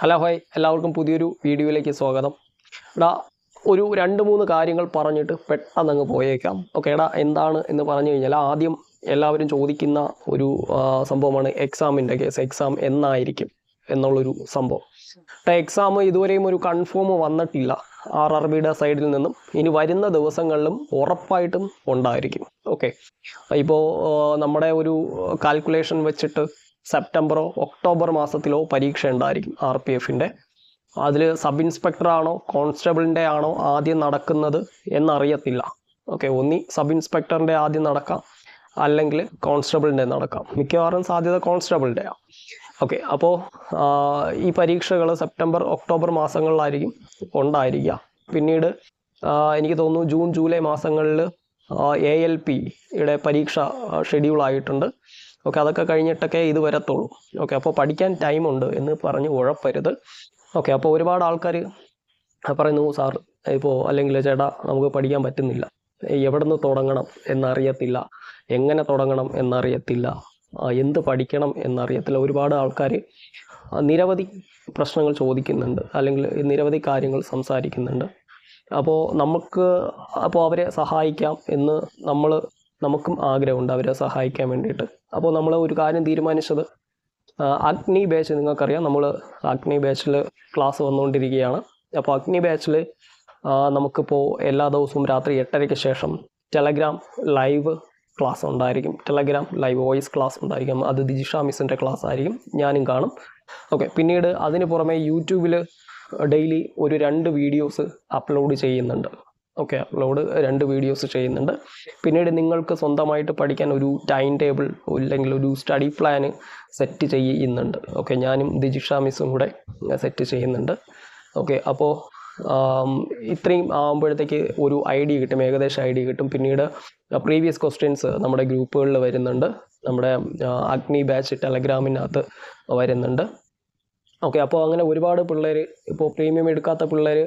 Hello hi. എല്ലാവർക്കും പുതിയൊരു വീഡിയോയിലേക്ക് സ്വാഗതം. എടാ ഒരു രണ്ട് മൂന്ന് കാര്യങ്ങൾ പറഞ്ഞിട്ട് പെട്ടെന്ന് അങ്ങ് പോയേക്കാം. ഓക്കെ എടാ എന്താണ് എന്ന് പറഞ്ഞു കഴിഞ്ഞാൽ ആദ്യം എല്ലാവരും ചോദിക്കുന്ന ഒരു സംഭവമാണ് എക്സാമിന്റെ കേസ് എക്സാം എന്നായിരിക്കും എന്നുള്ളൊരു സംഭവം. എടാ എക്സാം ഇതുവരെയും ഒരു കൺഫേം വന്നിട്ടില്ല. ആർ ആർ ബിയുടെ സൈഡിൽ നിന്നും. ഇനി വരുന്ന ദിവസങ്ങളിലും ഉറപ്പായിട്ടും ഉണ്ടായിരിക്കും. ഓക്കെ. ഇപ്പോൾ നമ്മുടെ ഒരു കാൽക്കുലേഷൻ വെച്ചിട്ട് സെപ്റ്റംബറോ ഒക്ടോബർ മാസത്തിലോ പരീക്ഷ ഉണ്ടായിരിക്കും ആർ പി എഫിന്റെ അതിൽ സബ് ഇൻസ്പെക്ടറാണോ കോൺസ്റ്റബിളിന്റെ ആണോ ആദ്യം നടക്കുന്നത് എന്നറിയത്തില്ല. ഓക്കെ ഒന്നി സബ് ഇൻസ്പെക്ടറിന്റെ ആദ്യം നടക്കാം അല്ലെങ്കിൽ കോൺസ്റ്റബിളിന്റെ നടക്കാം. മിക്കവാറും സാധ്യത കോൺസ്റ്റബിളിന്റെ ഓക്കെ അപ്പോൾ ഈ പരീക്ഷകൾ സെപ്റ്റംബർ ഒക്ടോബർ മാസങ്ങളിലായിരിക്കും ഉണ്ടായിരിക്കുക. പിന്നീട് എനിക്ക് തോന്നുന്നു ജൂൺ ജൂലൈ മാസങ്ങളിൽ എ എൽ പിയുടെ പരീക്ഷ ഷെഡ്യൂൾ ആയിട്ടുണ്ട് ഓക്കെ അതൊക്കെ കഴിഞ്ഞിട്ടൊക്കെ ഇത് വരത്തുള്ളൂ. ഓക്കെ അപ്പോൾ പഠിക്കാൻ ടൈമുണ്ട് എന്ന് പറഞ്ഞ് ഉഴപ്പരുത്. ഓക്കെ അപ്പോൾ ഒരുപാട് ആൾക്കാർ പറയുന്നു സാർ ഇപ്പോൾ അല്ലെങ്കിൽ ചേട്ടാ നമുക്ക് പഠിക്കാൻ പറ്റുന്നില്ല. എവിടെ നിന്ന് തുടങ്ങണം എന്നറിയത്തില്ല. എങ്ങനെ തുടങ്ങണം എന്നറിയത്തില്ല. എന്ത് പഠിക്കണം എന്നറിയത്തില്ല. ഒരുപാട് ആൾക്കാർ നിരവധി പ്രശ്നങ്ങൾ ചോദിക്കുന്നുണ്ട് അല്ലെങ്കിൽ നിരവധി കാര്യങ്ങൾ സംസാരിക്കുന്നുണ്ട്. അപ്പോൾ നമുക്ക് അപ്പോൾ അവരെ സഹായിക്കാം എന്ന് നമ്മൾ നമുക്കും ആഗ്രഹമുണ്ട് അവരെ സഹായിക്കാൻ വേണ്ടിയിട്ട്. അപ്പോൾ നമ്മൾ ഒരു കാര്യം തീരുമാനിച്ചത് അഗ്നി ബാച്ച് നിങ്ങൾക്കറിയാം. നമ്മൾ അഗ്നി ബാച്ചിൽ ക്ലാസ് വന്നുകൊണ്ടിരിക്കുകയാണ്. അപ്പോൾ അഗ്നി ബാച്ചിൽ നമുക്കിപ്പോൾ എല്ലാ ദിവസവും രാത്രി എട്ടരയ്ക്ക് ശേഷം ടെലഗ്രാം ലൈവ് ക്ലാസ് ഉണ്ടായിരിക്കും. ടെലഗ്രാം ലൈവ് വോയിസ് ക്ലാസ് ഉണ്ടായിരിക്കും. അത് ദിജിഷ മിസ്സിന്റെ ക്ലാസ് ആയിരിക്കും. ഞാനും കാണും. ഓക്കെ പിന്നീട് അതിന് പുറമെ യൂട്യൂബിൽ ഡെയിലി ഒരു രണ്ട് വീഡിയോസ് അപ്ലോഡ് ചെയ്യുന്നുണ്ട്. ഓക്കെ അപ്ലോഡ് രണ്ട് വീഡിയോസ് ചെയ്യുന്നുണ്ട്. പിന്നീട് നിങ്ങൾക്ക് സ്വന്തമായിട്ട് പഠിക്കാൻ ഒരു ടൈം ടേബിൾ അല്ലെങ്കിൽ ഒരു സ്റ്റഡി പ്ലാന് സെറ്റ് ചെയ്യുന്നുണ്ട്. ഓക്കെ ഞാനും ദിജിഷ മിസ്സും കൂടെ സെറ്റ് ചെയ്യുന്നുണ്ട്. ഓക്കെ അപ്പോൾ ഇത്രയും ആകുമ്പോഴത്തേക്ക് ഒരു ഐഡിയ കിട്ടും ഏകദേശം ഐഡിയ കിട്ടും. പിന്നീട് പ്രീവിയസ് ക്വസ്റ്റ്യൻസ് നമ്മുടെ ഗ്രൂപ്പുകളിൽ വരുന്നുണ്ട്. നമ്മുടെ അഗ്നി ബാച്ച് ടെലഗ്രാമിനകത്ത് വരുന്നുണ്ട്. ഓക്കെ അപ്പോൾ അങ്ങനെ ഒരുപാട് പിള്ളേർ ഇപ്പോൾ പ്രീമിയം എടുക്കാത്ത പിള്ളേർ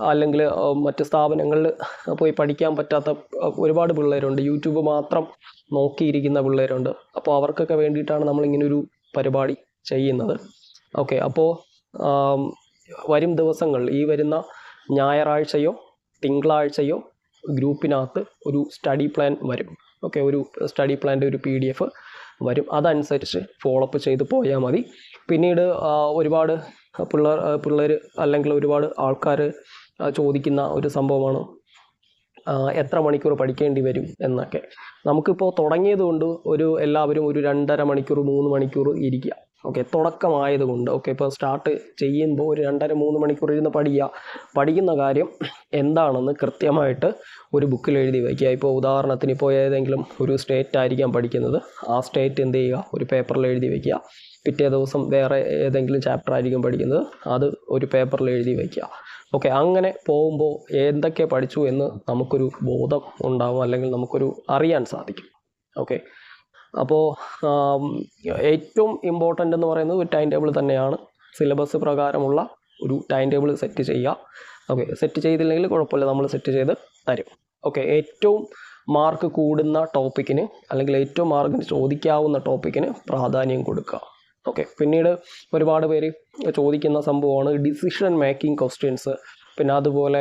അല്ലെങ്കിൽ മറ്റ് സ്ഥാപനങ്ങളിൽ പോയി പഠിക്കാൻ പറ്റാത്ത ഒരുപാട് പിള്ളേരുണ്ട്. യൂട്യൂബ് മാത്രം നോക്കിയിരിക്കുന്ന പിള്ളേരുണ്ട്. അപ്പോൾ അവർക്കൊക്കെ വേണ്ടിയിട്ടാണ് നമ്മളിങ്ങനൊരു പരിപാടി ചെയ്യുന്നത്. ഓക്കെ അപ്പോൾ വരും ദിവസങ്ങൾ ഈ വരുന്ന ഞായറാഴ്ചയോ തിങ്കളാഴ്ചയോ ഗ്രൂപ്പിനകത്ത് ഒരു സ്റ്റഡി പ്ലാൻ വരും. ഓക്കെ ഒരു സ്റ്റഡി പ്ലാന്റെ ഒരു പി ഡി എഫ് വരും. അതനുസരിച്ച് ഫോളോ അപ്പ് ചെയ്ത് പോയാൽ മതി. പിന്നീട് ഒരുപാട് പിള്ളേർ പിള്ളേർ അല്ലെങ്കിൽ ഒരുപാട് ആൾക്കാർ ചോദിക്കുന്ന ഒരു സംഭവമാണ്. എത്ര മണിക്കൂർ പഠിക്കേണ്ടി വരും എന്നൊക്കെ. നമുക്കിപ്പോൾ തുടങ്ങിയത് കൊണ്ട് ഒരു എല്ലാവരും ഒരു രണ്ടര മണിക്കൂർ മൂന്ന് മണിക്കൂർ ഇരിക്കുക ഓക്കെ തുടക്കമായതുകൊണ്ട് ഓക്കെ ഇപ്പോൾ സ്റ്റാർട്ട് ചെയ്യുമ്പോൾ ഒരു രണ്ടര മൂന്ന് മണിക്കൂർ ഇരുന്ന് പഠിക്കുക പഠിക്കുന്ന കാര്യം എന്താണെന്ന് കൃത്യമായിട്ട് ഒരു ബുക്കിൽ എഴുതി വയ്ക്കുക. ഇപ്പോൾ ഉദാഹരണത്തിന് ഇപ്പോൾ ഏതെങ്കിലും ഒരു സ്റ്റേറ്റ് ആയിരിക്കാം പഠിക്കുന്നത്. ആ സ്റ്റേറ്റ് എന്ത് ചെയ്യുക? ഒരു പേപ്പറിൽ എഴുതി വയ്ക്കുക. പിറ്റേ ദിവസം വേറെ ഏതെങ്കിലും ചാപ്റ്റർ ആയിരിക്കും പഠിക്കുന്നത്. അത് ഒരു പേപ്പറിൽ എഴുതി വയ്ക്കുക. ഓക്കെ അങ്ങനെ പോകുമ്പോൾ എന്തൊക്കെ പഠിച്ചു എന്ന് നമുക്കൊരു ബോധം ഉണ്ടാവും അല്ലെങ്കിൽ നമുക്കൊരു അറിയാൻ സാധിക്കും. ഓക്കെ അപ്പോൾ ഏറ്റവും ഇമ്പോർട്ടന്റ് എന്ന് പറയുന്നത് ഒരു ടൈം ടേബിൾ തന്നെയാണ്. സിലബസ് പ്രകാരമുള്ള ഒരു ടൈം ടേബിൾ സെറ്റ് ചെയ്യുക. ഓക്കെ സെറ്റ് ചെയ്തില്ലെങ്കിൽ കുഴപ്പമില്ല നമ്മൾ സെറ്റ് ചെയ്ത് തരും. ഓക്കെ ഏറ്റവും മാർക്ക് കൂടുന്ന ടോപ്പിക്കിന് അല്ലെങ്കിൽ ഏറ്റവും മാർക്കിന് ചോദിക്കാവുന്ന ടോപ്പിക്കിന് പ്രാധാന്യം കൊടുക്കുക. ഓക്കെ പിന്നീട് ഒരുപാട് പേര് ചോദിക്കുന്ന സംഭവമാണ് ഡിസിഷൻ മേക്കിംഗ് ക്വസ്റ്റ്യൻസ് പിന്നെ അതുപോലെ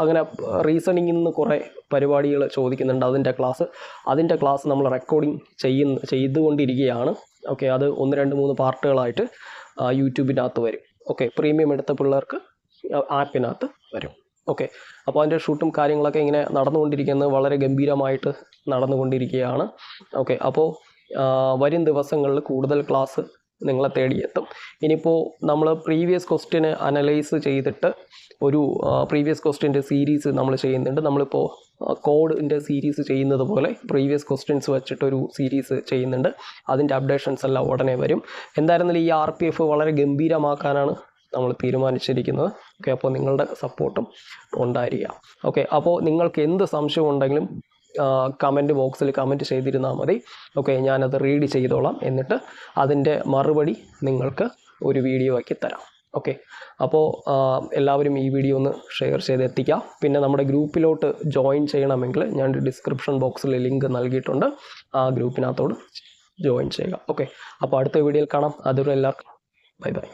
അങ്ങനെ റീസണിങ്ങിൽ നിന്ന് കുറേ പരിപാടികൾ ചോദിക്കുന്നുണ്ട് അതിന്റെ ക്ലാസ് അതിന്റെ ക്ലാസ് നമ്മൾ റെക്കോർഡിങ് ചെയ്യുന്ന ചെയ്തുകൊണ്ടിരിക്കുകയാണ്. ഓക്കെ അത് ഒന്ന് രണ്ട് മൂന്ന് പാർട്ടുകളായിട്ട് യൂട്യൂബിനകത്ത് വരും. ഓക്കെ പ്രീമിയം എടുത്ത പിള്ളേർക്ക് ആപ്പിനകത്ത് വരും. ഓക്കെ അപ്പോൾ അതിന്റെ ഷൂട്ടും കാര്യങ്ങളൊക്കെ ഇങ്ങനെ നടന്നുകൊണ്ടിരിക്കുന്നത് വളരെ ഗംഭീരമായിട്ട് നടന്നുകൊണ്ടിരിക്കുകയാണ്. ഓക്കെ അപ്പോൾ വരും ദിവസങ്ങളിൽ കൂടുതൽ ക്ലാസ് നിങ്ങളെ തേടിയെത്തും. ഇനിയിപ്പോൾ നമ്മൾ പ്രീവിയസ് ക്വസ്റ്റ്യന് അനലൈസ് ചെയ്തിട്ട് ഒരു പ്രീവിയസ് ക്വസ്റ്റ്യന്റെ സീരീസ് നമ്മൾ ചെയ്യുന്നുണ്ട്. നമ്മളിപ്പോൾ കോഡിന്റെ സീരീസ് ചെയ്യുന്നത് പോലെ പ്രീവിയസ് ക്വസ്റ്റ്യൻസ് വെച്ചിട്ടൊരു സീരീസ് ചെയ്യുന്നുണ്ട്. അതിന്റെ അപ്ഡേഷൻസ് എല്ലാം ഉടനെ വരും. എന്തായിരുന്നാലും ഈ ആർ പി എഫ് വളരെ ഗംഭീരമാക്കാനാണ് നമ്മൾ തീരുമാനിച്ചിരിക്കുന്നത്. ഓക്കെ അപ്പോൾ നിങ്ങളുടെ സപ്പോർട്ടും ഉണ്ടായിരിക്കുക ഓക്കെ അപ്പോൾ നിങ്ങൾക്ക് എന്ത് സംശയം ഉണ്ടെങ്കിലും കമന്റ് ബോക്സിൽ കമന്റ് ചെയ്തിരുന്നാൽ മതി. ഓക്കെ ഞാനത് റീഡ് ചെയ്തോളാം. എന്നിട്ട് അതിന്റെ മറുപടി നിങ്ങൾക്ക് ഒരു വീഡിയോ ആക്കി തരാം. ഓക്കെ അപ്പോൾ എല്ലാവരും ഈ വീഡിയോ ഒന്ന് ഷെയർ ചെയ്ത് എത്തിക്കാം. പിന്നെ നമ്മുടെ ഗ്രൂപ്പിലോട്ട് ജോയിൻ ചെയ്യണമെങ്കിൽ ഞാൻ ഡിസ്ക്രിപ്ഷൻ ബോക്സിൽ ലിങ്ക് നൽകിയിട്ടുണ്ട്. ആ ഗ്രൂപ്പിനകത്തോട് ജോയിൻ ചെയ്യുക. ഓക്കെ അപ്പോൾ അടുത്ത വീഡിയോയിൽ കാണാം. അതുവരെ എല്ലാവർക്കും ബൈ ബൈ